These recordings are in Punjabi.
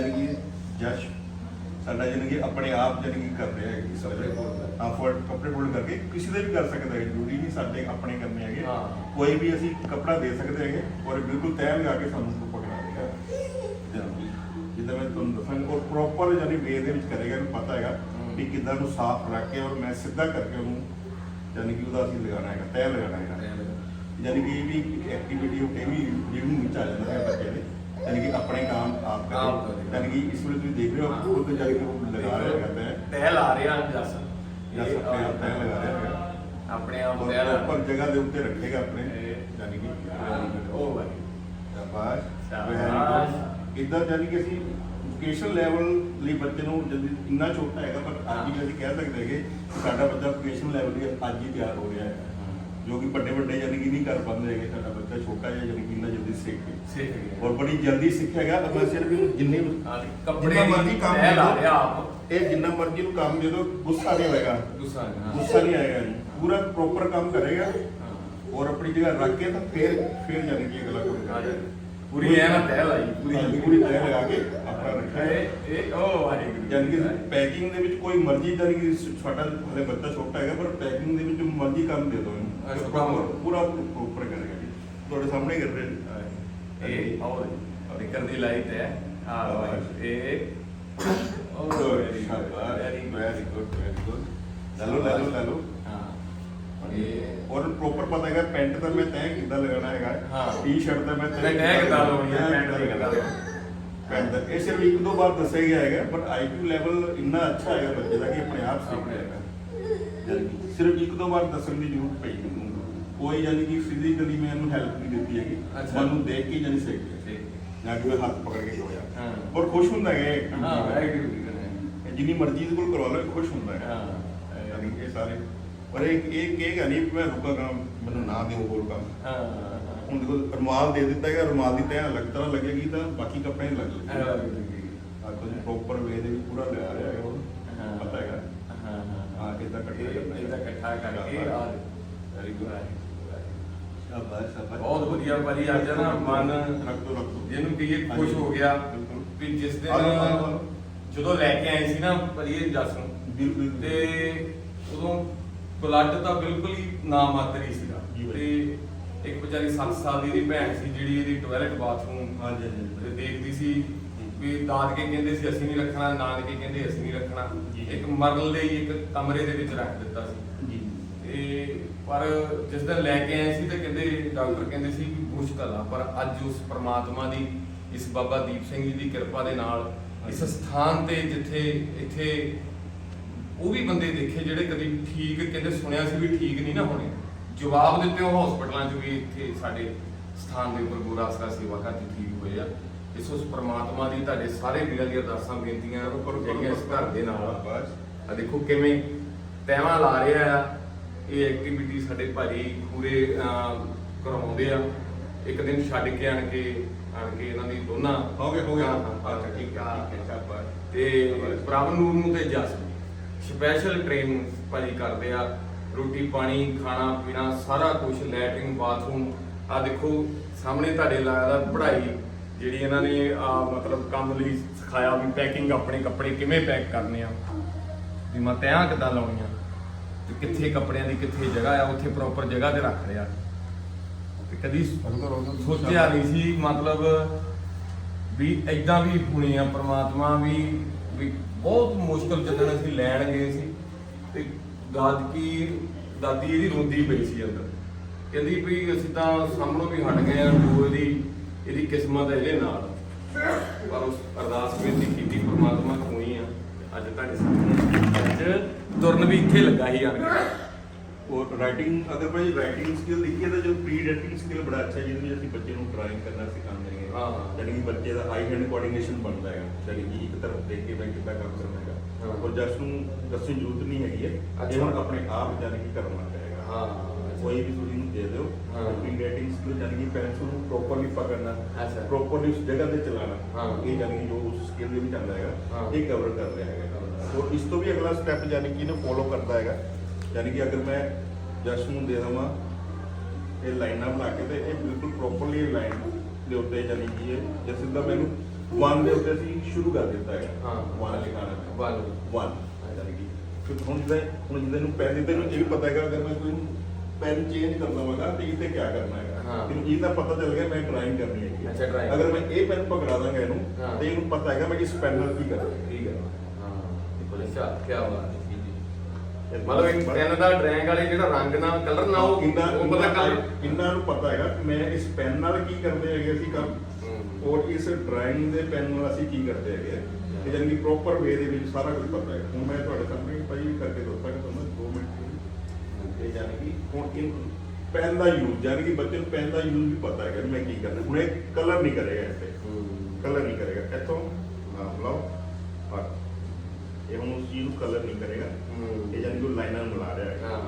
ਯਾਨੀ ਕਿ ਜਸ਼ ਸਾਡਾ ਯਾਨੀ ਕਿ ਆਪਣੇ ਆਪ ਯਾਨੀ ਕਿ ਕਰ ਰਿਹਾ ਹੈ ਇਸ ਕਰ। ਹਾਂ ਕੱਪੜੇ ਫੋਲਡ ਕਰਕੇ ਕਿਸੇ ਦੇ ਵੀ ਕਰ ਸਕਦਾ ਹੈ ਜ਼ਰੂਰੀ ਨਹੀਂ ਸਾਡੇ ਆਪਣੇ ਕਰਨੇ ਹੈਗੇ। ਕੋਈ ਵੀ ਅਸੀਂ ਕੱਪੜਾ ਦੇ ਸਕਦੇ ਹੈਗੇ ਔਰ ਬਿਲਕੁਲ ਤੈਅ ਲਗਾ ਕੇ ਸਾਨੂੰ ਪਕੜਾ ਦੇਗਾ ਜਿੱਦਾਂ ਮੈਂ ਤੁਹਾਨੂੰ ਦੱਸਾਂਗਾ ਔਰ ਪ੍ਰੋਪਰ ਯਾਨੀ ਵੇ ਦੇ ਵਿੱਚ ਕਰੇਗਾ ਇਹਨੂੰ ਪਤਾ ਹੈਗਾ। ਕਿ ਕਿੱਦਾਂ ਨੂੰ ਸਾਫ਼ ਰੱਖ ਕੇ ਔਰ ਮੈਂ ਸਿੱਧਾ ਕਰਕੇ ਉਹਨੂੰ ਯਾਨੀ ਕਿ ਉਹਦਾ ਅਸੀਂ ਲਗਾਉਣਾ ਹੈਗਾ ਤੈਅ ਲਗਾਉਣਾ ਹੈਗਾ ਯਾਨੀ ਕਿ ਇਹ ਵੀ ਐਕਟੀਵਿਟੀ ਉਹ ਇਹ ਵੀ ਲਿਵਿੰਗ ਵਿੱਚ ਆ ਜਾਂਦਾ ਹੈ ਬੱਚੇ ਦੇ ਯਾਨੀ ਕਿ ਆਪਣੇ ਆਪ ਆਪ ਕਰੇ ਕਰੇ। ਯਾਨੀ ਕਿ ਇਸ ਵੇਲੇ ਤੁਸੀਂ ਦੇਖ ਰਹੇ ਹੋ ਉਹ ਤੇ ਯਾਨੀ ਕਿ ਉਹ ਲਗਾ ਰਿਹਾ ਹੈਗਾ ਤੈਅ ਤਹਿ ਲਾ ਰਿਹਾ ਜਸ ਆਪ ਤੈਅ ਲਗਾ ਰਿਹਾ ਹੈਗਾ ਆਪਣੇ ਆਪ ਤਹਿ ਲਾ ਪ੍ਰੋਪਰ ਜਗ੍ਹਾ ਦੇ ਉੱਤੇ ਰੱਖੇਗਾ ਆਪਣੇ ਇਹ- ਯਾਨੀ ਕਿ ਉਹ ਭਾਈ ਸ਼ਾਬਾਸ਼। ਸ਼ਾਬਾਸ਼। ਇਦਾਂ ਯਾਨੀ ਕਿ ਅਸੀਂ ਵੋਕੇਸ਼ਨਲ ਲੈਵਲ ਲਈ ਬੱਚੇ ਨੂੰ ਜਦ ਇੰਨਾ ਛੋਟਾ ਹੈਗਾ ਪਰ ਅੱਜ ਹੀ ਅਸੀਂ ਕਹਿ ਸਕਦੇ ਹੈਗੇ ਕਿ ਸਾਡਾ ਬੱਚਾ ਵੋਕੇਸ਼ਨਲ ਲੈਵਲ ਲਈ ਅੱਜ ਹੀ ਤਿਆਰ ਹੋ ਰਿਹਾ ਹੈ। ਜੋ ਕਿ ਵੱਡੇ ਵੱਡੇ ਯਾਨੀ ਕਿ ਨਹੀਂ ਕਰ ਪਾਉਂਦੇ ਹੈਗੇ ਸਾਡਾ ਬੱਚਾ ਛੋਟਾ ਜਿਹਾ ਯਾਨੀ ਕਿ ਇੰਨਾ ਜਲਦੀ ਸਿੱਖ ਸਿੱਖ ਗਿਆ। ਔਰ ਬੜੀ ਜਲਦੀ ਸਿੱਖੇਗਾ ਆਪਾਂ ਸਿਰਫ ਇਹਨੂੰ ਜਿੰਨੇ ਕੱਪੜੇ ਜਿੰਨਾ ਮਰਜ਼ੀ ਕੰਮ ਤਹਿ ਦੇ ਦਿਓ, ਆਪ। ਇਹ ਜਿੰਨਾ ਮਰਜ਼ੀ ਨੂੰ ਕੰਮ ਦੇ ਦੋ ਗੁੱਸਾ ਨਹੀਂ ਹੋਏਗਾ। ਗੁੱਸਾ ਹਾਂ। ਗੁੱਸਾ ਨਹੀਂ ਆਏਗਾ ਜੀ। ਪੂਰਾ ਪ੍ਰੋਪਰ ਕੰਮ ਕਰੇਗਾ। ਔਰ ਆਪਣੀ ਜਗ੍ਹਾ ਰੱਖ ਕੇ ਤਾਂ ਫਿਰ ਫਿਰ ਜਾਣੀ ਕਿ ਅਗਲਾ ਕੰਮ। ਕਰੇਗਾ। ਪੂਰੀ ਐ ਨਾ ਤਹਿ ਲਾਈ ਪੂਰੀ ਪੂਰੀ ਤੈਅ ਲਗਾ ਕੇ ਆਪਣਾ ਰੱਖਿਆ। ਇਹ ਇਹ ਉਹ ਵਾਹਿਗੁਰੂ ਯਾਨੀ ਕਿ ਪੈਕਿੰਗ ਦੇ ਵਿੱਚ ਕੋਈ ਮਰਜ਼ੀ ਕਿ ਸਾਡਾ ਹਲੇ ਬੱਚਾ ਛੋਟਾ ਹੈਗਾ ਪਰ ਪੈਕਿੰਗ ਦੇ ਵਿੱਚ ਮਰਜ਼ੀ ਕੰਮ ਦੇ ਦਿਓ। ਕੰਮ। ਪੂਰਾ ਪੂਰਾ ਪ੍ਰੋਪਰ ਕਰੇਗਾ ਜੀ। ਤੁਹਾਡੇ ਸਾਹਮਣੇ ਕਰ ਰਹੇ ਇਹ ਆਓ ਨਿਕਲ ਦੀ ਲਾਈਟ ਹੈ। ਹਾਂ। ਇਹ ਉਹ very very good very good very good ਲੈ ਲਓ ਲਓ ਲਓ ਹਾਂ। ਇਹ ਔਰ ਪ੍ਰੋਪਰ ਪਤਾ ਹੈਗਾ ਪੈਂਟ ਦਾ ਮੈਂ ਤੈਅ ਕਿੱਦਾਂ ਲਗਾਉਣਾ ਹੈਗਾ। ਹਾਂ। ਟੀ-ਸ਼ਰਟ ਦਾ ਮੈਂ ਤੈਅ ਕਿੱਦਾਂ ਲਾਉਣੀ ਹੈ, ਪੈਂਟ ਦੀ ਕਿੱਦਾਂ ਪੈਂਟ ਦਾ ਇਹ ਸਿਰਫ ਇੱਕ ਦੋ ਵਾਰ ਦੱਸਿਆ ਗਿਆ ਹੈਗਾ ਬਟ ਆਈਕਿਊ ਲੈਵਲ ਇੰਨਾ ਅੱਛਾ ਹੈਗਾ ਬੱਚੇ ਦਾ ਕਿ ਆਪਣੇ ਆਪ ਸਿੱਖ ਯਾਨੀ ਕਿ ਸਿਰਫ ਇੱਕ ਦੋ ਵਾਰ ਦੱਸਣ ਦੀ ਜ਼ਰੂਰਤ ਪਈ ਕੋਈ ਯਾਨੀ ਕਿ ਫਿਜ਼ੀਕਲੀ ਮੈਂ ਇਹਨੂੰ ਹੈਲਪ ਨਹੀਂ ਦਿੱਤੀ ਹੈਗੀ। ਅੱਛਾ। ਮੈਨੂੰ ਦੇਖ ਕੇ ਜਾਨੀ ਸਿੱਖ ਗਿਆ। ਜਾਂ ਕਿ ਮੈਂ ਹੱਥ ਪਕੜ ਕੇ ਹੋਇਆ। ਹਾਂ। ਔਰ ਖੁਸ਼ ਹੁੰਦਾ ਹੈ ਇਹ। ਹਾਂ activity ਵੈਰੀ ਕਰਕੇ। ਗੁੱਡ ਜਿੰਨੀ ਮਰਜ਼ੀ ਦੇ ਕੋਲ ਕਰਵਾ ਲਓ ਖੁਸ਼ ਹੁੰਦਾ ਹੈ। ਹਾਂ ਯਾਨੀ ਕਿ ਇਹ ਸਾਰੇ। ਪਰ ਇਹ ਇਹ ਕਹੇਗਾ ਨਹੀਂ ਵੀ ਮੈਂ ਰੁਕਾਂਗਾ ਮੈਨੂੰ ਨਾ ਦਿਓ ਹੋਰ ਕੰਮ। ਹਾਂ ਹੁਣ ਦੇਖੋ ਰੁਮਾਲ ਦੇ ਦਿੱਤਾ ਹੈਗਾ ਰੁਮਾਲ ਦੀ ਤੈਅ ਅਲੱਗ ਤਰ੍ਹਾਂ ਲੱਗੇਗੀ ਤਾਂ ਬਾਕੀ ਕੱਪੜੇ ਨਹੀਂ ਲੱਗ। ਹਾਂ ਲੱਗਣਗੇ ਆ ਕੁਝ ਪ੍ਰੋਪਰ ਵੇ ਦੇ ਵੀ ਪੂਰਾ ਲਿਆ ਰਿਹਾ ਹੈਗਾ ਉਹ। ਹਾਂ। ਪਤਾ ਹੈਗਾ। ਹਾਂ ਹਾਂ ਹਾਂ। ਕਿੱਦਾਂ ਇਕੱਠਾ ਕਰਨਾ ਇਹਦਾ ਇਕੱਠਾ ਕਰਕੇ ਆ। ਵੈਰੀ ਗੁੱਡ ਸ਼ਾਬਾਸ਼ ਸ਼ਾਬਾਸ਼ ਬਹੁਤ ਵਧੀਆ ਭਾਜੀ ਅੱਜ ਨਾ ਮਨ ਰੱਖ ਰੱਖ। ਜਿਹਨੂੰ ਕਹੀਏ ਖੁਸ਼ ਹੋ ਗਿਆ ਵੀ ਜਿਸ ਦਿਨ। ਜਦੋਂ ਲੈ ਕੇ ਆਏ ਸੀ ਨਾ ਭਾਜੀ ਇਹ ਜੱਸ ਨੂੰ ਬਿਲਕੁਲ ਤੇ ਉਦੋਂ ਬਲੱਡ ਤਾਂ ਬਿਲਕੁਲ ਹੀ ਨਾ ਮਾਤਰ ਹੀ ਸੀਗਾ। ਤੇ ਇੱਕ ਵਿਚਾਰੀ 7 ਸਾਲ ਦੀ ਦੀ ਭੈਣ ਸੀ ਜਿਹੜੀ ਇਹਦੀ ਟਾਇਲਟ ਬਾਥਰੂਮ ਹਾਂਜੀ ਹਾਂਜੀ ਦੇਖਦੀ ਸੀ ਵੀ ਦਾਦਕੇ ਕਹਿੰਦੇ ਸੀ ਅਸੀਂ ਨਹੀਂ ਰੱਖਣਾ ਨਾਨਕੇ ਕਹਿੰਦੇ ਅਸੀਂ ਨਹੀਂ ਰੱਖਣਾ। ਇੱਕ ਮਰਨ ਲਈ ਇੱਕ ਕਮਰੇ ਦੇ ਵਿੱਚ ਰੱਖ ਦਿੱਤਾ ਸੀ। ਜੀ। ਤੇ ਪਰ ਜਿਸ ਦਿਨ ਲੈ ਕੇ ਆਏ ਸੀ ਤੇ ਕਹਿੰਦੇ ਡਾਕਟਰ ਕਹਿੰਦੇ ਸੀ ਵੀ ਮੁਸ਼ਕਲ ਆ ਪਰ ਅੱਜ ਉਸ ਪ੍ਰਮਾਤਮਾ ਦੀ ਇਸ ਬਾਬਾ ਦੀਪ ਸਿੰਘ ਜੀ ਦੀ ਕਿਰਪਾ ਦੇ ਨਾਲ ਇਸ ਸਥਾਨ ਤੇ ਜਿੱਥੇ ਇੱਥੇ ਉਹ ਵੀ ਬੰਦੇ ਦੇਖੇ ਜਿਹੜੇ ਕਦੀ ਠੀਕ ਕਹਿੰਦੇ ਸੁਣਿਆ ਸੀ ਵੀ ਠੀਕ ਨਹੀਂ ਨਾ ਹੋਣੇ। ਜਵਾਬ ਦਿੱਤੇ ਉਹ ਹਸਪਤਾਲਾਂ 'ਚ ਵੀ ਇੱਥੇ ਸਾਡੇ ਸਥਾਨ ਦੇ ਉੱਪਰ ਗੋਰਾ ਆਸਰਾ ਸੇਵਾ ਕਰਦੇ ਠੀਕ ਹੋਏ ਆ। ਇਸ ਉਸ ਪ੍ਰਮਾਤਮਾ ਦੀ ਤੁਹਾਡੇ ਸਾਰੇ ਵੀਰਾਂ ਦੀਆਂ ਅਰਦਾਸਾਂ ਬੇਨਤੀਆਂ ਜਿਹੜੀਆਂ ਇਸ ਘਰ ਦੇ ਨਾਲ ਆ। ਦੇਖੋ ਕਿਵੇਂ ਤੈਵਾਂ ਲਾ ਰਿਹਾ ਆ। ਇਹ ਐਕਟੀਵਿਟੀ ਸਾਡੇ ਭਾਜੀ ਪੂਰੇ ਕਰਵਾਉਂਦੇ ਆ। ਇੱਕ ਦਿਨ ਛੱਡ ਕੇ ਆਣ ਕੇ ਆਣ ਕੇ ਇਹਨਾਂ ਦੀ ਦੋਨਾਂ ਹੋ ਗਿਆ ਹੋ ਅੱਛਾ ਠੀਕ ਸ਼ਾਬਾਸ਼ ਤੇ ਪ੍ਰਭ ਨੂਰ ਨੂੰ ਤੇ ਜਸ ਸਪੈਸ਼ਲ ਟ੍ਰੇਨ ਭਾਜੀ ਕਰਦੇ ਆ। ਰੋਟੀ ਪਾਣੀ ਖਾਣਾ ਪੀਣਾ ਸਾਰਾ ਕੁਝ ਲੈਟਰਿੰਗ ਬਾਥਰੂਮ ਆ ਦੇਖੋ ਸਾਹਮਣੇ ਤੁਹਾਡੇ ਲਾਇਆ ਦਾ ਪੜ੍ਹਾਈ ਜਿਹੜੀ ਇਹਨਾਂ ਨੇ ਆ ਮਤਲਬ ਕੰਮ ਲਈ ਸਿਖਾਇਆ ਵੀ ਪੈਕਿੰਗ ਆਪਣੇ ਕੱਪੜੇ ਕਿਵੇਂ ਪੈਕ ਕਰਨੇ ਆ। ਵੀ ਮੈਂ ਤੈਆਂ ਕਿੱਦਾਂ ਲਾਉਣੀਆਂ? ਤੇ ਕਿੱਥੇ ਕੱਪੜਿਆਂ ਦੀ ਕਿੱਥੇ ਜਗ੍ਹਾ ਆ, ਉੱਥੇ ਪ੍ਰੋਪਰ ਜਗ੍ਹਾ ਤੇ ਰੱਖ ਲਿਆ ਤੇ ਕਦੀ ਸੋਚਿਆ ਨਹੀਂ ਸੀ, ਮਤਲਬ ਵੀ ਐਦਾਂ ਵੀ ਹੋਣੀ ਆ ਪ੍ਰਮਾਤਮਾ ਵੀ ਵੀ ਬਹੁਤ ਮੁਸ਼ਕਲ ਜਦੋਂ ਅਸੀਂ ਲੈਣ ਗਏ ਸੀ। ਤੇ ਦਾਦਕੀ, ਦਾਦੀ ਇਹਦੀ ਰੋਂਦੀ ਪਈ ਸੀ ਅੰਦਰ। ਕਹਿੰਦੀ ਵੀ ਅਸੀਂ ਤਾਂ ਸਾਹਮਣੋਂ ਵੀ ਹਟ ਗਏ ਆ, ਜੋ ਇਹਦੀ ਇਹਦੀ ਕਿਸਮਤ ਹੈ ਇਹਦੇ ਨਾਲ। ਪਰ ਉਸ ਅਰਦਾਸ ਬੇਨਤੀ ਕੀਤੀ, ਪ੍ਰਮਾਤਮਾ ਹੋਈ ਆ, ਅੱਜ ਤੁਹਾਡੇ ਸਾਹਮਣੇ। ਅੱਜ ਤੁਰਨ ਵੀ ਇੱਥੇ ਲੱਗਾ ਸੀ ਆਣ ਕੇ। ਔਰ ਰਾਈਟਿੰਗ ਅਗਰ ਭਾਈ ਰਾਈਟਿੰਗ ਸਕਿੱਲ ਦੇਖੀਏ ਤਾਂ ਜੋ ਪ੍ਰੀ ਰਾਈਟਿੰਗ ਸਕਿੱਲ ਬੜਾ ਅੱਛਾ ਜਿਹਦੇ ਵਿੱਚ ਅਸੀਂ ਬੱਚੇ ਨੂੰ ਡਰਾਇੰਗ ਕਰਨਾ ਸਿਖਾਉਂਦੇ ਹਾਂ, ਹਾਂ। ਯਾਨੀ ਕਿ ਬੱਚੇ ਦਾ ਆਈ ਹੈਂਡ ਕੋਆਰਡੀਨੇਸ਼ਨ ਬਣਦਾ ਹੈਗਾ। ਯਾਨੀ ਕਿ ਇੱਕ ਤਰਫ ਦੇਖ ਕੇ ਮੈਂ ਕਿੱਦਾਂ ਕੰਮ ਕਰਨਾ ਹਾਂ। ਹੈਗਾ ਔਰ ਜਸ ਨੂੰ ਦੱਸਣ ਜ਼ਰੂਰਤ ਨਹੀਂ ਹੈਗੀ ਹੈ। ਇਹ। ਹੁਣ ਆਪਣੇ ਆਪ ਯਾਨੀ ਕਿ ਕਰਨਾ ਪਏਗਾ ਹਾਂ। ਕੋਈ ਵੀ ਤੁਸੀਂ ਇਹਨੂੰ ਦੇ ਦਿਓ ਹਾਂ। ਪ੍ਰੀ ਰੇਟਿੰਗ ਸਕਿੱਲ ਜਾਨੀ ਕਿ ਪੈਨਸਲ ਨੂੰ ਪ੍ਰੋਪਰਲੀ ਪਕੜਨਾ ਅੱਛਾ। ਪ੍ਰੋਪਰਲੀ ਉਸ ਜਗ੍ਹਾ ਤੇ ਚਲਾਣਾ ਹਾਂ। ਇਹ ਜਾਨੀ ਕਿ ਜੋ ਉਸ ਸਕਿੱਲ ਦੇ ਵਿੱਚ ਆਉਂਦਾ ਹਾਂ। ਹੈਗਾ ਇਹ ਕਵਰ ਕਰ ਰਿਹਾ ਹੈਗਾ ਸੋ ਇਸ ਤੋਂ ਵੀ ਅਗਲਾ ਸਟੈਪ ਜਾਨੀ ਕਿ ਇਹਨੂੰ ਫੋਲੋ ਕਰਦਾ ਹੈਗਾ ਜਾਨੀ ਕਿ ਅਗਰ ਮੈਂ ਜਸ ਨੂੰ ਦੇ ਦਵਾਂ ਇਹ ਲਾਈਨਾਂ ਬਣਾ ਕੇ ਤੇ ਇਹ ਬਿਲਕੁਲ ਪ੍ਰੋਪਰਲੀ ਲਾਈਨ ਦੇ ਉੱਤੇ ਜਾਨੀ ਕਿ ਇਹ ਜੇ ਸਿੱਧਾ ਮੈਨੂੰ 1 ਦੇ ਉੱਤੇ ਅਸੀਂ ਸ਼ੁਰੂ ਕਰ ਦਿੱਤਾ ਹੈਗਾ ਹਾਂ। 1 ਲਿਖਾਣਾ ਵਨ 1 ਜਾਨੀ ਕਿ ਫਿਰ ਹੁਣ ਜਿਹਦਾ ਹੁਣ ਜਿਹਦਾ ਨੂੰ ਪੈਨ ਦਿੱਤੇ ਨੂੰ ਇਹ ਵੀ ਪਤਾ ਹੈਗਾ ਅਗਰ ਮੈਂ ਕੋਈ ਪੈਨ ਚੇਂਜ ਕਰਨਾ ਹੋਗਾ ਤੇ ਇਹਦੇ ਕੀ ਕਰਨਾ ਹੈਗਾ ਹਾਂ। ਇਹਨੂੰ ਇਹਦਾ ਪਤਾ ਚੱਲ ਗਿਆ ਮੈਂ ਡਰਾਇੰਗ ਕਰਨੀ ਹੈਗੀ ਹੈ। ਅੱਛਾ, drawing। ਅਗਰ ਮੈਂ ਇਹ ਪੈਨ ਪਕੜਾ ਦਾਂਗਾ ਇਹਨੂੰ ਹਾਂ। ਤੇ ਇਹਨੂੰ ਪਤਾ ਹੈਗਾ ਮੈਂ ਇਸ ਪੈਨ ਨਾਲ ਕੀ ਕਰਨਾ ਠੀਕ ਹੈ ਹਾਂ ਅੱਛਾ ਕੀ ਬਾਤ ਹੈ ਹੈ ਮਤਲਬ ਇੱਕ ਪੈਨ ਦਾ ਡਰਾਇੰਗ ਵਾਲੇ ਜਿਹੜਾ ਰੰਗ ਨਾਲ ਕਲਰ ਨਾ ਉਹ ਇੰਨਾ ਉਹ ਪਤਾ ਕਰ ਇੰਨਾ ਨੂੰ ਪਤਾ ਹੈਗਾ ਕਿ ਮੈਂ ਇਸ ਪੈਨ ਨਾਲ ਕੀ ਕਰਦੇ ਹੈਗੇ ਅਸੀਂ ਕੰਮ ਔਰ ਇਸ ਡਰਾਇੰਗ ਦੇ ਪੈਨ ਨਾਲ ਅਸੀਂ ਕੀ ਕਰਦੇ ਹੈਗੇ ਆ। ਜਾਨੀ ਕਿ ਪ੍ਰੋਪਰ ਵੇ ਦੇ ਵਿੱਚ ਸਾਰਾ ਕੁਝ ਪਤਾ ਹੈ ਹੁਣ ਮੈਂ ਤੁਹਾਡੇ ਸਾਹਮਣੇ ਭਾਈ ਕਰਕੇ ਦੱਸਾਂਗਾ ਤੁਹਾਨੂੰ 2 ਮਿੰਟ ਇਹ ਜਾਨੀ ਕਿ ਹੁਣ ਇਹ ਪੈਨ ਦਾ ਯੂਜ਼ ਜਾਨੀ ਕਿ ਬੱਚੇ ਨੂੰ ਪੈਨ ਦਾ ਯੂਜ਼ ਵੀ ਪਤਾ ਹੈਗਾ ਵੀ ਮੈਂ ਕੀ ਕਰਨਾ। ਹੁਣ ਇਹ ਕਲਰ ਨਹੀਂ ਕਰੇਗਾ ਇੱਥੇ। ਕਲਰ ਨਹੀਂ ਕਰੇਗਾ। ਇੱਥੋਂ ਹਾਂ ਲਓ। ਹਾਂ ਇਹ ਹੁਣ ਉਸ ਚੀਜ਼ ਨੂੰ ਕਲਰ ਨਹੀਂ ਕਰੇਗਾ। ਇਹ ਜਾਨੀ ਕਿ ਲਾਈਨਾਂ ਨੂੰ ਮਿਲਾ ਰਿਹਾ ਹੈ।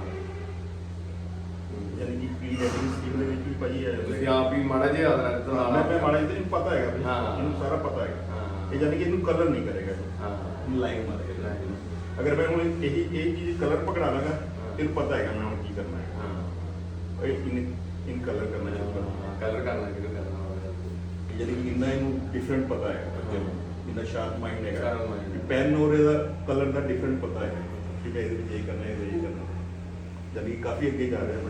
ਜਾਨੀ ਕਿ ਪੀ ਰੇਟਿੰਗ ਸਕੀਮ ਦੇ ਵਿੱਚ ਵੀ ਭਾਈ ਹੈ। ਤੁਸੀਂ ਆਪ ਹੀ ਮਾੜਾ ਜਿਹਾ ਯਾਦ ਰੱਖ ਦੋ ਮੈਂ ਮੈਂ ਮਾੜਾ ਜਿਹਾ ਇਹਨੂੰ ਪਤਾ ਹੈਗਾ ਵੀ ਹਾਂ। ਇਹਨੂੰ ਸਾਰਾ ਪਤਾ ਹੈਗਾ। ਹਾਂ। ਇਹ ਜਾਨੀ ਕਿ ਇਹਨੂੰ ਕਲਰ ਨਹੀਂ ਕਰੇਗਾ। ਹਾਂ। ਲਾਈਨ ਮਾਰ ਕੇ। Line। ਅਗਰ ਮੈਂ ਹੁਣ ਇਹੀ ਇਹ ਚੀਜ਼ ਕਲਰ ਪਕੜਾ ਲਾਂਗਾ ਇਹਨੂੰ ਪਤਾ ਹੈਗਾ ਮੈਂ ਹੁਣ ਕੀ ਕਰਨਾ ਹੈ ਹਾਂ ਇਹ ਇਨ ਇਨ ਕਲਰ ਕਰਨਾ ਸ਼ੁਰੂ ਕਰਨਾ ਕਲਰ ਕਰਨਾ ਕਿਹਨੂੰ ਕਰਨਾ ਇਹ ਜਾਨੀ ਕਿ ਇੰਨਾ ਇਹਨੂੰ ਡਿਫਰੈਂਟ ਪਤਾ ਹੈ ਬੱਚੇ ਨੂੰ। ਇੰਨਾ ਸ਼ਾਰਪ ਮਾਈਂਡ ਹੈਗਾ। Sharp mind ਹੈ। ਪੈਨ ਔਰ ਇਹਦਾ ਕਲਰ ਦਾ ਡਿਫਰੈਂਟ ਪਤਾ ਹੈ। ਠੀਕ ਹੈ ਇਹਦੇ ਵਿੱਚ ਇਹ ਕਰਨਾ ਇਹਦੇ ਵਿੱਚ ਇਹ ਕਰਨਾ। ਜਾਨੀ ਕਿ ਕਾਫੀ ਅੱਗੇ ਜਾ ਰਿਹਾ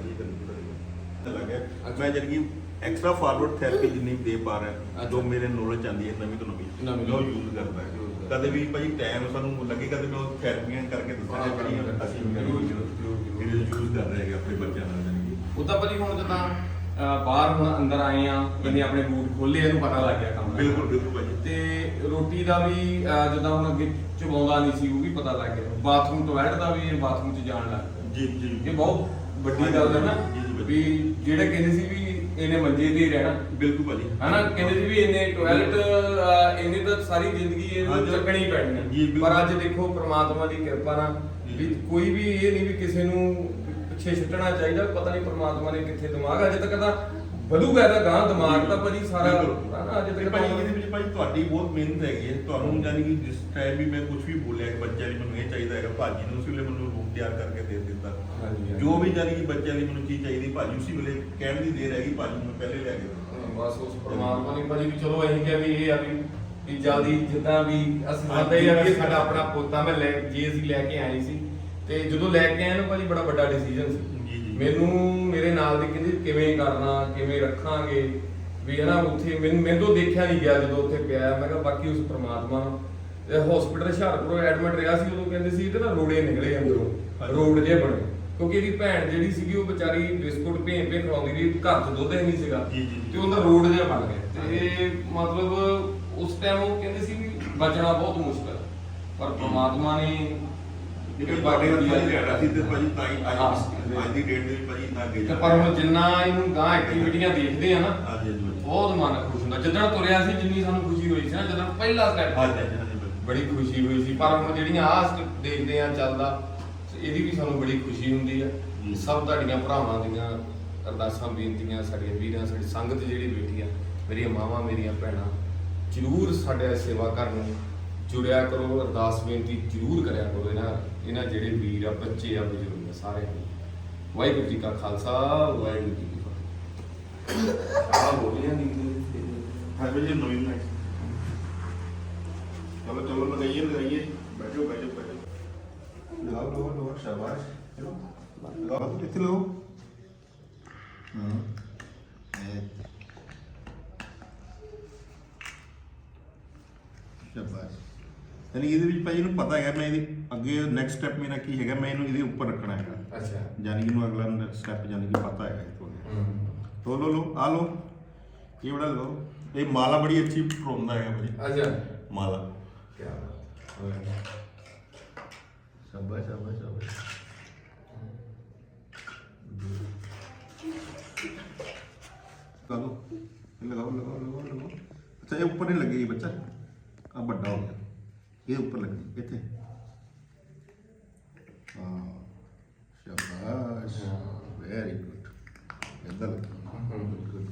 ਲੱਗਿਆ ਮੈਂ ਜਾਨੀ ਕਿ ਐਕਸਟਰਾ ਫਾਰਵਰਡ ਥੈਰੇਪੀ ਜਿੰਨੀ ਵੀ ਦੇ ਪਾ ਰਿਹਾ ਜੋ। ਮੇਰੇ ਨੌਲੇਜ ਆਂਦੀ ਹੈ ਨਵੀਂ ਤੋਂ ਨਵੀਂ। ਯੂਜ਼ ਕਰਦਾ Use ਹੈ। ਕਰਦਾ। ਕਦੇ ਵੀ ਭਾਈ ਟਾਈਮ ਸਾਨੂੰ ਲੱਗੇ ਕਦੇ ਮੈਂ ਉਹ ਥੈਰੇਪੀਆਂ ਕਰਕੇ ਦੱਸਾਂਗਾ ਜਿਹੜੀਆਂ ਅਸੀਂ ਜ਼ਰੂਰ, ਜ਼ਰੂਰ, ਜ਼ਰੂਰ। ਜਿਹੜੇ ਯੂਜ਼ ਕਰ ਰਹੇ ਹੈਗੇ ਆਪਣੇ ਬੱਚਿਆਂ ਨਾਲ। ਕਿ ਉਹ ਤਾਂ ਭਾਜੀ ਹੁਣ ਜਦੋਂ ਬਾਹਰ ਹੁਣ ਅੰਦਰ ਆਏ ਆ ਇਹਨੇ ਆਪਣੇ ਬੂਟ ਖੋਲੇ ਇਹਨੂੰ ਪਤਾ ਲੱਗ ਗਿਆ ਕੰਮ ਦਾ। ਬਿਲਕੁਲ ਬਿਲਕੁਲ ਭਾਜੀ ਤੇ ਰੋਟੀ ਦਾ ਵੀ ਅਹ, ਜਿੱਦਾਂ ਹੁਣ ਅੱਗੇ ਚਬਾਉਂਦਾ ਨਹੀਂ ਸੀ ਉਹ ਵੀ ਪਤਾ ਲੱਗ ਗਿਆ ਬਾਥਰੂਮ ਟੋਇਲਟ ਦਾ ਵੀ ਇਹ ਬਾਥਰੂਮ 'ਚ ਜਾਣ ਲੱਗ ਜੀ ਜੀ ਇਹ ਬਹੁਤ ਵੱਡੀ ਗੱਲ ਹੈ ਨਾ ਜੀ, ਜੀ, ਬਿਲਕੁਲ। ਵੀ ਜਿਹੜੇ ਕਹਿੰਦੇ ਸੀ ਵੀ ਇਹਨੇ ਮੰਜੇ ਤੇ ਹੀ ਰਹਿਣਾ ਬਿਲਕੁਲ ਭਾਜੀ ਹਨਾ ਕਹਿੰਦੇ ਸੀ ਵੀ ਇਹਨੇ ਟੋਇਲਟ ਇਹਨੇ ਤਾਂ ਸਾਰੀ ਜ਼ਿੰਦਗੀ ਇਹਨੂੰ ਹਾਂਜੀ। ਚੱਕਣੀ ਪੈਣੀ ਹੈ ਬਿਲਕੁਲ। ਪਰ ਅੱਜ ਦੇਖੋ ਪ੍ਰਮਾਤਮਾ ਦੀ ਕਿਰਪਾ ਨਾਲ ਜੀ। ਵੀ ਕੋਈ ਵੀ ਇਹ ਨਹੀਂ ਵੀ ਕਿਸੇ ਨੂੰ ਪਿੱਛੇ ਛੱਡਣਾ ਚਾਹੀਦਾ ਪਤਾ ਨਹੀਂ ਪ੍ਰਮਾਤਮਾ ਨੇ ਕਿੱਥੇ ਦਿਮਾਗ ਅਜੇ ਤੱਕ ਤਾਂ ਵਧੂਗਾ ਇਹਦਾ ਗਾਂ ਦਿਮਾਗ ਤਾਂ ਭਾਜੀ ਸਾਰਾ। ਹਨਾ ਅਜੇ ਤੱਕ ਭਾਈ ਇਹਦੇ ਵਿੱਚ ਭਾਈ ਤੁਹਾਡੀ ਬਹੁਤ ਮਿਹਨਤ ਹੈਗੀ ਹੈ ਤੁਹਾਨੂੰ ਜਾਨੀ ਕਿ ਜਿਸ ਟਾਈਮ ਵੀ ਮੈਂ ਕੁਝ ਵੀ ਬੋਲਿਆ ਕਿ ਬੱਚਿਆਂ ਲਈ ਮੈਨੂੰ ਇਹ ਚਾਹੀਦਾ ਹੈਗਾ ਭਾਜੀ ਨੇ ਉਸੇ ਵੇਲੇ ਮੈਨੂੰ ਰੂਮ ਤਿਆਰ ਕਰਕੇ ਦੇ ਦਿੱਤਾ। ਜੋ ਵੀ ਜਾਨੀ ਕਿ ਬੱਚਿਆਂ ਲਈ ਮੈਨੂੰ ਚੀਜ਼ ਚਾਹੀਦੀ ਭਾਜੀ ਉਸੇ ਵੇਲੇ ਕਹਿਣ ਦੀ ਦੇਰ ਹੈਗੀ ਭਾਜੀ ਨੂੰ ਪਹਿਲੇ ਲਿਆ ਕੇ ਬਸ ਉਸ ਪ੍ਰਮਾਤਮਾ ਨੇ ਭਾਜੀ ਵੀ ਚਲੋ ਅਸੀਂ ਕਿਹਾ ਵੀ ਇਹ ਆ ਵੀ ਵੀ ਜਲਦੀ ਜਿੱਦਾਂ ਵੀ ਅਸੀਂ ਮੰਨਦੇ ਹੀ ਆ ਵੀ ਇਹ ਸਾਡਾ ਆਪਣਾ ਪੋਤਾ ਮੈਂ ਲੈ ਜੇ ਅਸੀਂ ਲੈ ਕੇ ਆਏ ਸੀ ਤੇ ਜਦੋਂ ਲੈ ਕੇ ਆਏ ਨਾ ਭਾਜੀ ਬੜਾ ਵੱਡਾ ਡਿਸੀਜਨ ਸੀ। ਮੈਨੂੰ ਮੇਰੇ ਨਾਲ ਦੇ ਕਹਿੰਦੇ ਕਿਵੇਂ ਕਰਨਾ ਕਿਵੇਂ ਰੱਖਾਂਗੇ? ਵੀ ਹਨਾ ਉੱਥੇ ਮੈਨੂੰ ਮੈਨੂੰ ਤੋਂ ਦੇਖਿਆ ਨਹੀਂ ਗਿਆ ਜਦੋਂ ਉੱਥੇ ਪਿਆ। ਮੈਂ ਕਿਹਾ ਬਾਕੀ ਉਸ ਪ੍ਰਮਾਤਮਾ ਹਸਪੀਟਲ ਹੁਸ਼ਿਆਰਪੁਰ ਐਡਮਿਟ ਰਿਹਾ ਸੀ ਉਦੋਂ ਕਹਿੰਦੇ ਸੀ ਇਹਦੇ ਨਾ ਰੋੜੇ ਨਿਕਲੇ ਅੰਦਰੋਂ। ਰੋਡ ਜੇ ਬਣੇ। ਕਿਉਂਕਿ ਇਹਦੀ ਭੈਣ ਜਿਹੜੀ ਸੀਗੀ ਉਹ ਵਿਚਾਰੀ ਬਿਸਕੁਟ ਭੇਂ ਭੇਂ ਖਵਾਉਂਦੀ ਰਹੀ ਘਰ 'ਚ ਦੁੱਧ ਹੀ ਨਹੀਂ ਸੀਗਾ। ਤੇ ਉਹਦਾ ਰੋਡ ਜਿਹਾ ਬਣ ਗਿਆ। ਤੇ ਮਤਲਬ ਉਸ ਟਾਈਮ ਉਹ ਕਹਿੰਦੇ ਸੀ ਵੀ ਬਚਣਾ ਬਹੁਤ ਮੁਸ਼ਕਲ। ਹੈ। ਪਰ ਪ੍ਰਮਾਤਮਾ ਨੇ ਜੇ ਕਿਰਪਾ ਤੁਹਾਡੇ ਕੀਤੀ ਨਾਲ ਹੈ। ਲਿਆਣਾ ਸੀ ਤੇ ਭਾਜੀ ਤਾਂ ਹੀ ਹਾਂ। ਅੱਜ ਅੱਜ ਦੀ ਡੇਟ ਦੇ ਵਿੱਚ ਭਾਜੀ ਇੰਨਾ ਅੱਗੇ ਤੇ ਪਰ ਹੁਣ ਜਿੰਨਾ ਇਹਨੂੰ ਗਾਂ ਐਕਟੀਵਿਟੀਆਂ ਦੇਖਦੇ ਆ ਨਾ ਹਾਂਜੀ ਹਾਂਜੀ ਭਾਜੀ। ਬਹੁਤ ਮਨ ਖੁਸ਼ ਹੁੰਦਾ ਜਦੋਂ ਤੁਰਿਆ ਸੀ ਜਿੰਨੀ ਸਾਨੂੰ ਖੁਸ਼ੀ ਹੋਈ ਸੀ ਨਾ ਜਦੋਂ ਪਹਿਲਾ ਸਟੈਪ ਹਾਂਜੀ ਹਾਂਜੀ। ਬੜੀ ਖੁਸ਼ੀ ਹੋਈ ਸੀ ਪਰ ਹੁਣ ਜਿਹੜੀਆਂ ਆਹ step ਦੇਖਦੇ ਆ ਚੱਲਦਾ ਤੇ ਇਹਦੀ ਵੀ ਸਾਨੂੰ ਬੜੀ ਖੁਸ਼ੀ ਹੁੰਦੀ ਆ ਜੀ। ਸਭ ਤੁਹਾਡੀਆਂ ਭਰਾਵਾਂ ਦੀਆਂ ਅਰਦਾਸਾਂ ਬੇਨਤੀਆਂ ਸਾਡੀਆਂ ਵੀਰਾਂ ਸਾਡੀ ਸੰਗਤ ਜਿਹੜੀ ਬੈਠੀ ਆ ਮੇਰੀਆਂ ਮਾਵਾਂ ਮੇਰੀਆਂ ਭੈਣਾਂ ਜਰੂਰ ਸਾਡੇ ਸੇਵਾ ਕਰਨ ਨੂੰ ਜੁੜਿਆ ਕਰੋ ਅਰਦਾਸ ਬੇਨਤੀ ਜਰੂਰ ਕਰਿਆ ਕਰੋ ਇਹਨਾਂ ਇਹਨਾਂ ਜਿਹੜੇ ਵੀਰ ਆ ਬੱਚੇ ਆ ਬਜ਼ੁਰਗ ਆ ਸਾਰੇ ਵਾਹਿਗੁਰੂ ਜੀ ਕਾ ਖਾਲਸਾ ਵਾਹਿਗੁਰੂ ਜੀ ਕੀ ਫਤਿਹ। ਆ ਬੋਲੀਆਂ ਦੀ ਹਾਂ ਭਾਜੀ ਨਵੀਂ ਸੀ। ਚਲੋ ਚਲੋ ਲਗਾਈਏ ਲਗਾਈਏ। ਬੈਠੋ ਬੈਠੋ ਬੈਠੋ ਲਗਾਓ ਲਗਾਓ ਲਗਾਓ ਸ਼ਾਬਾਸ਼। ਚਲੋ ਲਗਾਓ ਇੱਥੇ ਲਗਾਓ ਹਾਂ ਇਹ ਸ਼ਾਬਾਸ਼ ਯਾਨੀ ਇਹਦੇ ਵਿੱਚ ਭਾਈ ਇਹਨੂੰ ਪਤਾ ਹੈਗਾ ਮੈਂ ਇਹਦੀ ਅੱਗੇ ਨੈਕਸਟ ਸਟੈਪ ਮੇਰਾ ਕੀ ਹੈਗਾ ਮੈਂ ਇਹਨੂੰ ਇਹਦੇ ਉੱਪਰ ਰੱਖਣਾ ਹੈਗਾ। ਅੱਛਾ। ਯਾਨੀ ਕਿ ਇਹਨੂੰ ਅਗਲਾ ਸਟੈਪ ਯਾਨੀ ਕਿ ਪਤਾ ਹੈਗਾ ਇਹ ਤੋਂ ਹੂੰ ਤੋ ਲੋ ਲੋ ਆ ਲੋ। ਇਹ ਬੜਾ ਲੋ। ਇਹ ਮਾਲਾ ਬੜੀ ਅੱਛੀ ਪਰੋਂਦਾ ਹੈਗਾ ਭਾਜੀ ਅੱਛਾ। ਮਾਲਾ। ਕੀ ਬਾਤ ਹੈ। ਸ਼ਾਬਾਸ਼ ਸ਼ਾਬਾਸ਼ ਸ਼ਾਬਾਸ਼। ਲਗਾਓ ਲਗਾਓ ਲਗਾਓ ਲਗਾਓ ਲਗਾਓ। ਅੱਛਾ ਇਹ ਉੱਪਰ ਨਹੀਂ ਲੱਗੇਗੀ ਬੱਚਾ। ਆ ਵੱਡਾ ਹੋ ਗਿਆ। ਇਹ ਉੱਪਰ ਲੱਗੀ ਇੱਥੇ। ਹਾਂ ਸ਼ਾਬਾਸ਼। ਵੈਰੀ ਗੁੱਡ ਲੱਗਦਾ ਗੁੱਡ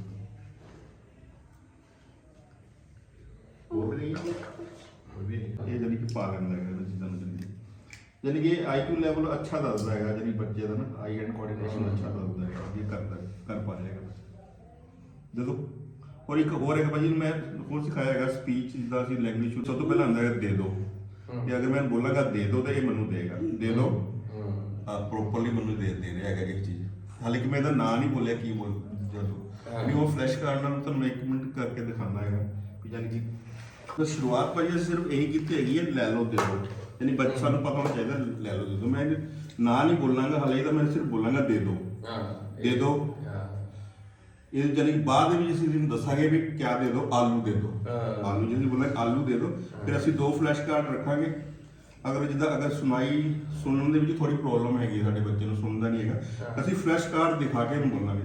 ਹੋਰ ਵੀ ਹੋਰ ਵੀ। ਇਹ ਜਾਨੀ ਕਿ ਪਾਲਣ ਦਾ ਹੈਗਾ ਜਿੱਦਾਂ ਨੂੰ ਜਲਦੀ ਯਾਨੀ ਕਿ ਆਈਕਿਊ ਲੈਵਲ ਅੱਛਾ ਦੱਸਦਾ ਹੈਗਾ ਜਾਨੀ ਬੱਚੇ ਦਾ ਨਾ ਆਈ ਐਂਡ ਕੋਆਰਡੀਨੇਸ਼ਨ ਅੱਛਾ ਦੱਸਦਾ ਹੈਗਾ ਇਹ ਕਰਦਾ ਕਰ ਪਾ ਰਿਹਾ ਹੈਗਾ। ਜਦੋਂ ਔਰ ਇੱਕ ਹੋਰ ਇੱਕ ਭਾਜੀ ਨੂੰ ਮੈਂ ਹੋਰ ਸਿਖਾਇਆ ਹੈਗਾ ਸਪੀਚ ਜਿੱਦਾਂ ਅਸੀਂ ਲੈਂਗੁਏਜ ਸਭ ਤੋਂ ਪਹਿਲਾਂ ਆਉਂਦਾ ਹੈ ਦੇ ਦੋ। ਕਿ ਅਗਰ ਮੈਂ ਬੋਲਾਂਗਾ ਦੇ ਦੋ ਤਾਂ ਇਹ ਮੈਨੂੰ ਦੇਗਾ। ਦੇ ਦੋ। ਆ ਪ੍ਰੋਪਰਲੀ ਮੈਨੂੰ ਦੇ ਦੇ ਰਿਹਾ ਹੈਗਾ ਇੱਕ ਚੀਜ਼। ਹਾਲੇ ਕਿ ਮੈਂ ਇਹਦਾ ਨਾਂ ਨਹੀਂ ਬੋਲਿਆ ਕੀ ਬੋਲ ਜਦੋਂ। ਵੀ ਉਹ ਫਲੈਸ਼ ਕਾਰਡ ਨਾਲ ਤੁਹਾਨੂੰ ਇੱਕ ਮਿੰਟ ਕਰਕੇ ਦਿਖਾਣਾ ਹੈਗਾ। ਵੀ ਯਾਨੀ ਕਿ ਤਾਂ ਸ਼ੁਰੂਆਤ ਭਾਜੀ ਅਸੀਂ ਸਿਰਫ ਇਹੀ ਕੀਤੀ ਹੈਗੀ ਹੈ ਲੈ ਲਓ ਦੇ ਦਿਓ ਯਾਨੀ ਬੱਚੇ ਸਾਨੂੰ ਪਤਾ ਹੋਣਾ ਚਾਹੀਦਾ ਲੈ ਲਓ ਦੇ ਦਿਓ ਮੈਂ ਨਾਂ ਨਹੀਂ ਬੋਲਾਂਗਾ ਹਾਲੇ ਤਾਂ ਮੈਂ ਸਿਰਫ ਬੋਲਾਂਗਾ ਦੇ ਹਾਂ। ਦੇ ਦਿਓ ਇਹ ਜਾਨੀ ਬਾਅਦ ਦੇ ਵਿੱਚ ਅਸੀਂ ਇਹਨੂੰ ਦੱਸਾਂਗੇ ਵੀ ਕਿਆ ਦੇ ਦਿਓ ਆਲੂ ਦੇ ਦਿਓ। ਹਾਂ। ਆਲੂ ਜਿਹਨੂੰ ਬੋਲਾਂਗੇ ਆਲੂ ਦੇ ਦਿਓ। ਫਿਰ ਅਸੀਂ ਦੋ ਫਲੈਸ਼ ਕਾਰਡ ਰੱਖਾਂਗੇ। ਅਗਰ ਜਿੱਦਾਂ ਅਗਰ ਸੁਣਾਈ ਸੁਣਨ ਦੇ ਵਿੱਚ ਥੋੜੀ ਪ੍ਰੋਬਲਮ ਹੈਗੀ ਹੈ ਸਾਡੇ ਬੱਚੇ ਨੂੰ ਸੁਣਦਾ ਨਹੀਂ ਹੈਗਾ। ਅਸੀਂ ਫਲੈਸ਼ ਕਾਰਡ ਦਿਖਾ ਕੇ ਬੋਲਾਂਗੇ।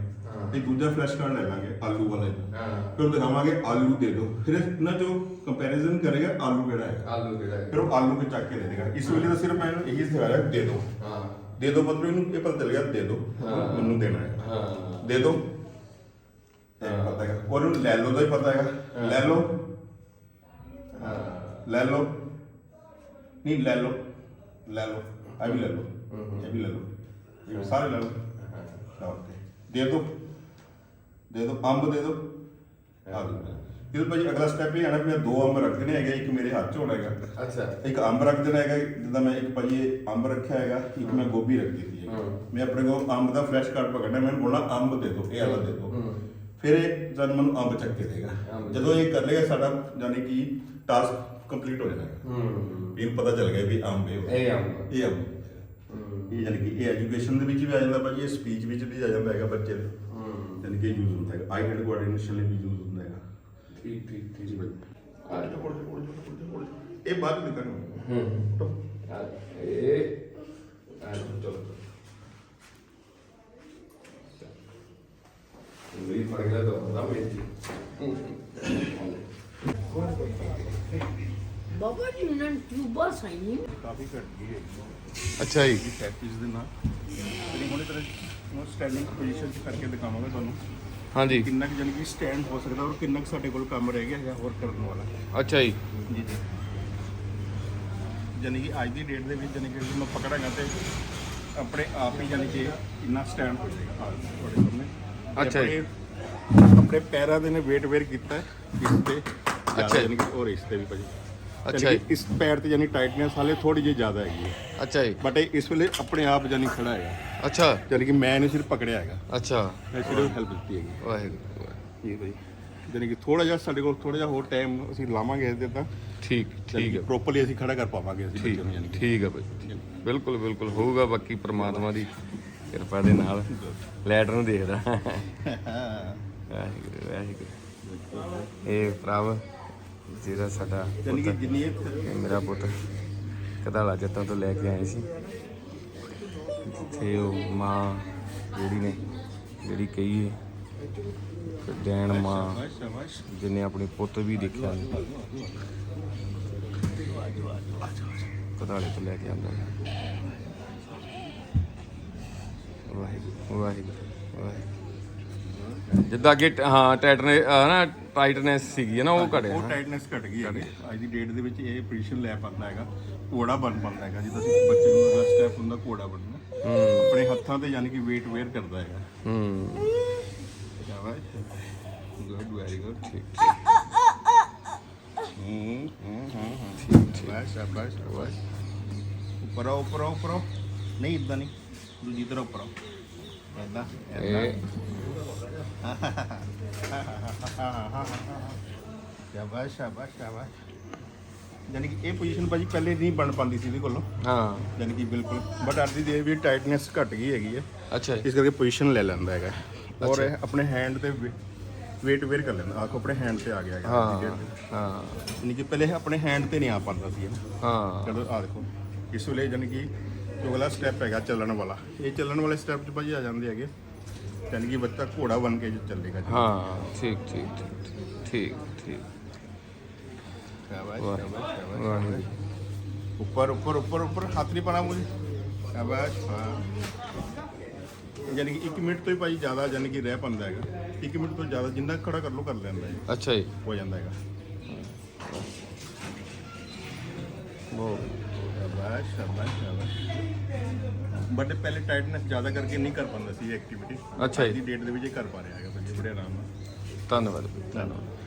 ਤੇ ਦੂਜਾ ਫਲੈਸ਼ ਕਾਰਡ ਲੈ ਲਾਂਗੇ ਆਲੂ ਵਾਲੇ ਹਾਂ। ਫਿਰ ਉਹ ਦਿਖਾਵਾਂਗੇ ਆਲੂ ਦੇ ਦਿਓ। ਫਿਰ ਇਹਨਾਂ ਜੋ ਕੰਪੈਰੀਜ਼ਨ ਕਰੇਗਾ ਆਲੂ ਕਿਹੜਾ ਹੈ। ਆਲੂ ਕਿਹੜਾ ਹੈ। ਫਿਰ ਉਹ ਆਲੂ ਕੇ ਚੱਕ ਕੇ ਦੇ ਦੇਗਾ ਇਸ ਵੇਲੇ ਤਾਂ ਸਿਰਫ ਮੈਂ ਇਹਨੂੰ ਇਹੀ ਸਿਖਾਇਆ ਦੇ ਦਿਓ। ਹਾਂ। ਦੇ ਦਿਓ ਮਤਲਬ ਇਹਨੂੰ ਇਹ ਪਤਾ ਚੱਲ ਗਿਆ ਦੇ ਦਿਓ। ਹਾਂ। ਮੈਨੂੰ ਦੇਣਾ ਹੈ। ਹਾਂ। ਦੇ ਦੋ ਇਹ ਪਤਾ ਹੈਗਾ। ਉਹਨੂੰ ਲੈ ਲਓ ਦਾ ਹੀ ਪਤਾ ਹੈਗਾ। ਲੈ ਲਓ ਹਾਂ। ਲੈ ਲਓ ਨਹੀਂ ਲੈ ਲਓ ਲੈ ਲਓ ਆ ਵੀ ਲੈ ਲਓ ਇਹ ਵੀ ਲੈ ਲਓ ਇਹ ਸਾਰੇ ਲੈ ਲਓ ਓਕੇ। ਦੇ ਦੋ। ਦੇ ਦੋ। ਅੰਬ ਦੇ ਦੋ। ਆ ਲਓ ਭਾਜੀ ਅਗਲਾ ਸਟੈਪ ਇਹ ਆਣਾ ਵੀ ਮੈਂ ਦੋ ਅੰਬ ਰੱਖ ਦੇਣੇ ਹੈਗੇ ਇੱਕ ਮੇਰੇ ਹੱਥ 'ਚ ਹੋਣਾ ਹੈਗਾ। ਅੱਛਾ। ਇੱਕ ਅੰਬ ਰੱਖ ਦੇਣਾ ਹੈਗਾ ਜਿੱਦਾਂ ਮੈਂ ਇੱਕ ਭਾਜੀ ਇਹ ਅੰਬ ਰੱਖਿਆ ਹੈਗਾ ਇੱਕ ਮੈਂ ਗੋਭੀ ਰੱਖ ਦਿੱਤੀ ਹੈ। ਹਮ। ਮੈਂ ਆਪਣੇ ਕੋਲ ਅੰਬ ਦਾ ਫਰੈਸ਼ ਕਾਰਡ ਪਕੜਨਾ ਮੈਨੂੰ ਬੋਲਣਾ ਅੰਬ ਦੇ ਦਿਓ ਇਹ ਵਾਲਾ ਦੇ ਦਿਓ ਹਮ। ਫਿਰ ਇਹ ਜਦ ਮੈਨੂੰ ਅੰਬ ਚੱਕ ਕੇ ਦੇਗਾ। ਜਦੋਂ ਇਹ ਕਰ ਲੇਗਾ ਸਾਡਾ ਯਾਨੀ ਕਿ ਟਾਸਕ ਕੰਪਲੀਟ ਹੋ ਜਾਣਾ। ਹੈ ਹੂੰ ਇਹਨੂੰ ਪਤਾ ਚੱਲ ਗਿਆ ਵੀ ਅੰਬ ਇਹ ਇਹ ਅੰਬ। ਇਹ ਅੰਬ। ਇਹ ਯਾਨੀ ਕਿ ਇਹ ਐਜੂਕੇਸ਼ਨ ਦੇ ਵਿੱਚ ਵੀ ਆ ਜਾਂਦਾ ਭਾਜੀ ਇਹ ਸਪੀਚ ਵਿੱਚ ਵੀ ਆ ਜਾਂਦਾ ਹੈਗਾ ਬੱਚੇ ਦੇ। ਹੂੰ। ਯਾਨੀ ਕਿ ਯੂਜ਼ ਹੁੰਦਾ ਹੈਗਾ। ਆਈ ਹੈਂਡ ਕੋਆਰਡੀਨੇਸ਼ਨ ਲਈ ਵੀ ਯੂਜ਼ ਹੁੰਦਾ ਹੈਗਾ। ਠੀਕ ਠੀਕ ਠੀਕ। ਜੀ ਆ ਇਹ ਬਾਅਦ ਵਿੱਚ ਕਰਨਾ। ਹੂੰ। ਇਹ ਆ ਚਲੋ। ਫੜ ਗਿਆ ਤਾਂ ਹੁੰਦਾ ਮੇਰੀ ਬਾਬਾ ਜੀ ਉਹਨਾਂ ਨੇ ਟਿਊਬਾਂ ਸਾਈਆਂ ਕਾਫੀ ਘਟ ਗਈ ਹੈ ਅੱਛਾ ਜੀ। ਟੈਪਿਸ ਦੇ ਨਾਲ ਜਿਹੜੀ ਹੁਣੇ ਤਰ੍ਹਾਂ ਸਟੈਂਡਿੰਗ ਪੋਜੀਸ਼ਨ 'ਚ ਕਰਕੇ ਦਿਖਾਵਾਂਗਾ ਤੁਹਾਨੂੰ। ਹਾਂਜੀ। ਕਿੰਨਾ ਕੁ ਜਾਨੀ ਕਿ ਸਟੈਂਡ ਹੋ ਸਕਦਾ ਔਰ ਕਿੰਨਾ ਕੁ ਸਾਡੇ ਕੋਲ ਕੰਮ ਰਹਿ ਗਿਆ ਹੈ ਹੋਰ ਕਰਨ ਵਾਲਾ। ਅੱਛਾ ਜੀ। ਜੀ ਜੀ। ਜਾਨੀ ਕਿ ਅੱਜ ਦੀ ਡੇਟ ਦੇ ਵਿੱਚ ਜਾਨੀ ਕਿ ਮੈਂ ਪਕੜਾਂਗਾ ਤੇ ਆਪਣੇ ਆਪ ਹੀ ਜਾਨੀ ਕਿ ਇੰਨਾ ਸਟੈਂਡ ਹੋ ਜਾਏਗਾ। ਤੁਹਾਡੇ ਤੇ ਅੱਛਾ ਜੀ। ਆਪਣੇ- ਪੈਰਾਂ ਦੇ ਨੇ weight ਵੇਅਰ ਕੀਤਾ ਹੈ ਇਸ ਤੇ। ਅੱਛਾ ਕਿ ਔਰ ਇਸ ਤੇ ਵੀ ਭਾਜੀ। ਅੱਛਾ ਜੀ। ਇਸ ਪੈਰ ਤੇ ਜਾਨੀ ਟਾਈਟਨੈਸ ਹਾਲੇ ਥੋੜੀ ਜਿਹੀ ਜ਼ਿਆਦਾ ਹੈਗੀ ਅੱਛਾ ਜੀ। ਬਟ ਇਹ ਇਸ ਵੇਲੇ ਆਪਣੇ ਆਪ ਜਾਨੀ ਖੜਾ ਹੈਗਾ। ਅੱਛਾ। ਜਾਨੀ ਕਿ ਮੈਂ ਇਹਨੂੰ ਸਿਰਫ ਪਕੜਿਆ ਹੈਗਾ। ਅੱਛਾ। ਮੈਂ ਸਿਰਫ ਹੈਲਪ ਦਿੱਤੀ ਹੈਗੀ। ਵਾਹਿਗੁਰੂ। ਜੀ ਭਾਈ ਜਾਨੀ ਕਿ ਥੋੜਾ ਜਿਹਾ ਸਾਡੇ ਕੋਲ ਥੋੜਾ ਜਿਹਾ ਹੋਰ ਟਾਈਮ ਅਸੀਂ ਲਾਵਾਂਗੇ ਇਹਦੇ ਤਾਂ। ਠੀਕ ਠੀਕ ਹੈ। ਪ੍ਰੋਪਰਲੀ ਅਸੀਂ ਖੜਾ ਕਰ ਪਾਵਾਂਗੇ ਅਸੀਂ ਬੱਚੇ ਨੂੰ ਯਾਨੀ ਠੀਕ ਹੈ ਭਾਈ ਬਿਲਕੁਲ ਬਿਲਕੁਲ। ਹੋਊਗਾ ਬਾਕੀ ਪ੍ਰਮਾਤਮਾ ਦੀ ਕਿਰਪਾ ਦੇ ਨਾਲ। ਲੈਟਰ ਨੂੰ ਦੇਖਦਾ। ਵਾਹਿਗੁਰੂ ਵਾਹਿਗੁਰੂ। ਇਹ ਪ੍ਰਭ ਜਿਹੜਾ ਸਾਡਾ ਜਾਨੀ ਪੁੱਤ ਜਿੰਨੀ ਮੇਰਾ ਪੁੱਤ ਕਦਾਲਾ ਜੱਟਾਂ ਤੋਂ ਲੈ ਕੇ ਆਏ ਸੀ। ਜਿੱਥੇ ਉਹ ਮਾਂ ਜਿਹੜੀ ਨੇ ਜਿਹੜੀ ਕਹੀ ਡੈਣ ਮਾਂ ਜਿਹਨੇ ਆਪਣੇ ਪੁੱਤ ਵੀ ਦੇਖਿਆ ਕਦਾਲੇ ਤੋਂ ਲੈ ਕੇ ਆਂਦਾ ਵਾਹਿਗੁਰੂ ਵਾਹਿਗੁਰੂ ਵਾਹਿਗੁਰੂ। ਜਿੱਦਾਂ ਅੱਗੇ ਹਾਂ ਟਾਈਟਨੇ ਨਾ ਟਾਈਟਨੈਸ ਸੀਗੀ ਨਾ ਉਹ ਘਟਿਆ ਉਹ। ਟਾਈਟਨੈਸ ਘਟ ਗਈ ਹੈ ਅੱਜ ਦੀ ਡੇਟ ਦੇ ਵਿੱਚ ਇਹ ਪੋਜੀਸ਼ਨ ਲੈ ਪਾਉਂਦਾ ਹੈਗਾ। ਘੋੜਾ ਬਣ ਪਾਉਂਦਾ ਹੈਗਾ। ਜਿੱਦਾਂ ਅਸੀਂ ਬੱਚੇ ਨੂੰ ਅਗਲਾ ਸਟੈਪ ਹੁੰਦਾ ਘੋੜਾ ਬਣਨਾ। ਆਪਣੇ ਹੱਥਾਂ ਤੇ ਯਾਨੀ ਕਿ weight ਵੇਅਰ ਕਰਦਾ ਹੈਗਾ। ਹੂੰ। ਗੁੱਡ ਵੈਰੀ ਗੁੱਡ ਠੀਕ ਹੂੰ ਹੂੰ ਹੂੰ ਠੀਕ ਸ਼ਾਬਾਸ਼ ਸ਼ਾਬਾਸ਼ ਸ਼ਾਬਾਸ਼। ਉੱਪਰ ਉੱਪਰ ਉੱਪਰ ਨਹੀਂ ਇਦਾਂ ਨਹੀਂ। ਦੂਜੀ ਤਰ੍ਹਾਂ ਉੱਪਰ ਆਓ ਇਦਾਂ ਇਦਾਂ ਇਹ ਸ਼ਾਬਾਸ਼ ਸ਼ਾਬਾਸ਼ ਸ਼ਾਬਾਸ਼ ਯਾਨੀ ਕਿ ਇਹ ਪੋਜੀਸ਼ਨ ਭਾਜੀ ਪਹਿਲੇ ਨਹੀਂ ਬਣ ਪਾਉਂਦੀ ਸੀ ਇਹਦੇ ਕੋਲੋਂ। ਹਾਂ। ਯਾਨੀ ਕਿ ਬਿਲਕੁਲ। ਬਟ ਅੱਜ ਦੀ ਦੇ ਵੀ ਟਾਈਟਨੈਸ ਘਟ ਗਈ ਹੈਗੀ ਹੈ। ਅੱਛਾ ਜੀ। ਇਸ ਕਰਕੇ ਪੋਜੀਸ਼ਨ ਲੈ ਲੈਂਦਾ ਹੈਗਾ। ਔਰ ਇਹ ਆਪਣੇ ਹੈਂਡ ਤੇ weight ਵੇਅਰ ਕਰ ਲੈਂਦਾ। ਆਖੋ ਆਪਣੇ ਹੈਂਡ ਤੇ ਆ ਗਿਆ ਹੈਗਾ। ਅੱਜ ਦੀ ਹਾਂ। date ਤੇ। ਹਾਂ। ਯਾਨੀ ਕਿ ਪਹਿਲੇ ਇਹ ਆਪਣੇ ਹੈਂਡ ਤੇ ਨਹੀਂ ਆ ਪਾਉਂਦਾ ਸੀ ਇਹ। ਹਾਂ। ਚਲੋ ਆ ਦੇਖੋ। ਇਸ ਵੇਲੇ ਯਾਨੀ ਕਿ ਜੋ ਅਗਲਾ ਸਟੈਪ ਹੈਗਾ ਚੱਲਣ ਵਾਲਾ ਇਹ ਚੱਲਣ ਵਾਲੇ ਸਟੈਪ 'ਚ ਭਾਜੀ ਆ ਜਾਂਦੇ ਹੈਗੇ। ਯਾਨੀ ਕਿ ਬੱਚਾ ਘੋੜਾ ਬਣ ਕੇ ਚੱਲੇਗਾ ਜੀ। ਹਾਂ ਠੀਕ ਠੀਕ ਠੀਕ ਠੀਕ ਉੱਪਰ ਉੱਪਰ ਉੱਪਰ ਉੱਪਰ ਹੱਥ ਨਹੀਂ ਪਾਣਾ ਮੁਝੇ ਸ਼ਾਬਾਸ਼ ਕਿ 1 ਮਿੰਟ ਤੋਂ ਹੀ ਭਾਜੀ ਜ਼ਿਆਦਾ ਯਾਨੀ ਕਿ ਰਹਿ ਪੰਦਾ ਹੈਗਾ। 1 ਮਿੰਟ ਤੋਂ ਜ਼ਿਆਦਾ ਜਿੰਨਾ ਖੜਾ ਕਰ ਲੋ ਕਰ ਲੈਂਦਾ ਹੈ ਅੱਛਾ ਜੀ। ਹੋ ਜਾਂਦਾ ਹੈਗਾ। ਬਹੁਤ। ਸ਼ਾਬਾਸ਼ ਸ਼ਾਬਾਸ਼। ਬਟ ਪਹਿਲੇ ਟਾਈਟਨੈਸ ਜ਼ਿਆਦਾ ਕਰਕੇ ਨਹੀਂ ਕਰ ਪਾਉਂਦਾ ਸੀ ਐਕਟੀਵਿਟੀ ਅੱਛਾ ਜੀ। ਦੀ ਡੇਟ ਦੇ ਵਿੱਚ ਇਹ ਕਰ ਪਾ ਰਿਹਾ ਹੈਗਾ ਭਾਜੀ ਬੜੇ ਆਰਾਮ ਨਾਲ। ਧੰਨਵਾਦ। ਧੰਨਵਾਦ।